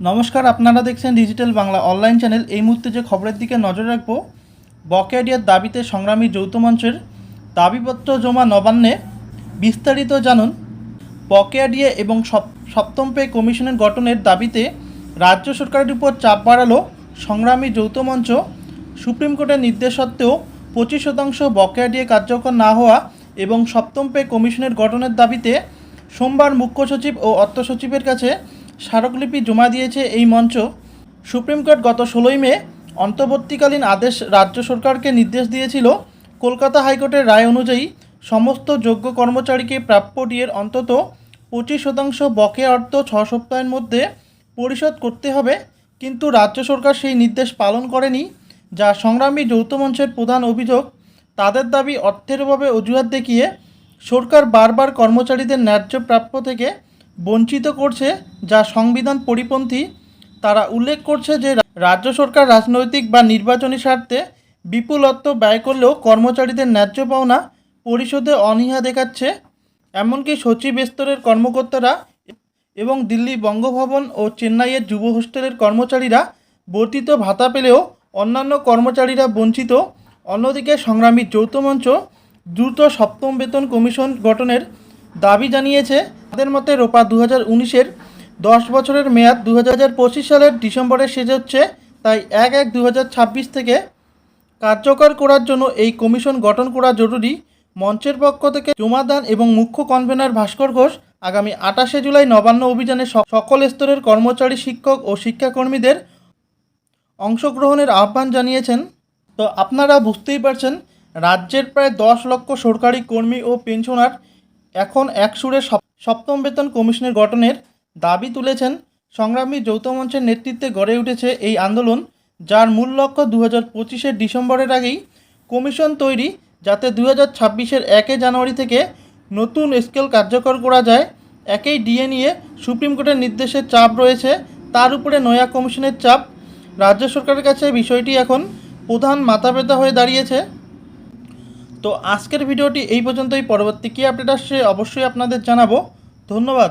নমস্কার, আপনারা দেখছেন ডিজিটাল বাংলা অনলাইন চ্যানেল এই মুহূর্তে যে খবরের দিকে নজর রাখব, বকেয়াডিয়ার দাবিতে সংগ্রামী যৌথ মঞ্চের দাবিপত্র জমা নবান্নে। বিস্তারিত জানুন। বকেয়াডিয়া এবং সপ- সপ্তম পে কমিশনের গঠনের দাবিতে রাজ্য সরকারের উপর চাপ বাড়ালো সংগ্রামী যৌথ মঞ্চ। সুপ্রিম কোর্টের নির্দেশ সত্ত্বেও পঁচিশ শতাংশ বকেয়া দিয়ে কার্যকর না হওয়া এবং সপ্তম পে কমিশনের গঠনের দাবিতে সোমবার মুখ্য সচিব ও অর্থ সচিবের কাছে স্মারকলিপি জমা দিয়েছে এই মঞ্চ। সুপ্রিম কোর্ট গত ষোলোই মে অন্তর্বর্তীকালীন আদেশ রাজ্য সরকারকে নির্দেশ দিয়েছিল, কলকাতা হাইকোর্টের রায় অনুযায়ী সমস্ত যোগ্য কর্মচারীকে প্রাপ্য ডিয়ের অন্তত পঁচিশ শতাংশ বকেয়া অর্থ ছ সপ্তাহের মধ্যে পরিশোধ করতে হবে, কিন্তু রাজ্য সরকার সেই নির্দেশ পালন করেনি, যা সংগ্রামী যৌথ মঞ্চের প্রধান অভিযোগ। তাদের দাবি অর্থের অভাবে অজুহাত দেখিয়ে সরকার বারবার কর্মচারীদের ন্যায্য প্রাপ্য থেকে বঞ্চিত করছে যা সংবিধান পরিপন্থী। তারা উল্লেখ করছে যে রাজ্য সরকার রাজনৈতিক বা নির্বাচনী স্বার্থে বিপুল অর্থ ব্যয় করলেও কর্মচারীদের ন্যায্য পাওনা পরিশোধে অনীহা দেখাচ্ছে। এমনকি সচিব স্তরের কর্মকর্তারা এবং দিল্লি বঙ্গভবন ও চেন্নাইয়ের যুব হোস্টেলের কর্মচারীরা বর্ধিত ভাতা পেলেও অন্যান্য কর্মচারীরা বঞ্চিত। অন্যদিকে সংগ্রামী যৌথ মঞ্চ দ্রুত সপ্তম বেতন কমিশন গঠনের দাবি জানিয়েছে তাদের মতে রোপা দু হাজার উনিশের দশ বছরের মেয়াদ দু পঁচিশ সালের ডিসেম্বরে শেষ হচ্ছে। তাই এক এক দু থেকে কার্যকর করার জন্য এই কমিশন গঠন করা জরুরি। মঞ্চের পক্ষ থেকে জমাদান এবং মুখ্য কনভেনার ভাস্কর ঘোষ আগামী আটাশে জুলাই নবান্ন অভিযানে সকল স্তরের কর্মচারী, শিক্ষক ও শিক্ষাকর্মীদের অংশগ্রহণের আহ্বান জানিয়েছেন। তো আপনারা বুঝতেই পারছেন, রাজ্যের প্রায় দশ লক্ষ সরকারি কর্মী ও পেনশনার এখন এক সুরে সপ্তম বেতন কমিশনের গঠনের দাবি তুলেছেন সংগ্রামী যৌথ মঞ্চের নেতৃত্বে গড়ে উঠেছে এই আন্দোলন, যার মূল লক্ষ্য দু হাজার পঁচিশের ডিসেম্বরের আগেই কমিশন তৈরি, যাতে দু হাজার ছাব্বিশের একে জানুয়ারি থেকে নতুন স্কেল কার্যকর করা যায়। একই ডিএ নিয়ে সুপ্রিম কোর্টের নির্দেশের চাপ রয়েছে, তার উপরে নয়া কমিশনের চাপ। রাজ্য সরকারের কাছে বিষয়টি এখন প্রধান মাথা ব্যথা হয়ে দাঁড়িয়েছে। তো আজকের ভিডিওটি এই পর্যন্তই। পরবর্তী কী আপডেট আসছে অবশ্যই আপনাদের জানাব। ধন্যবাদ।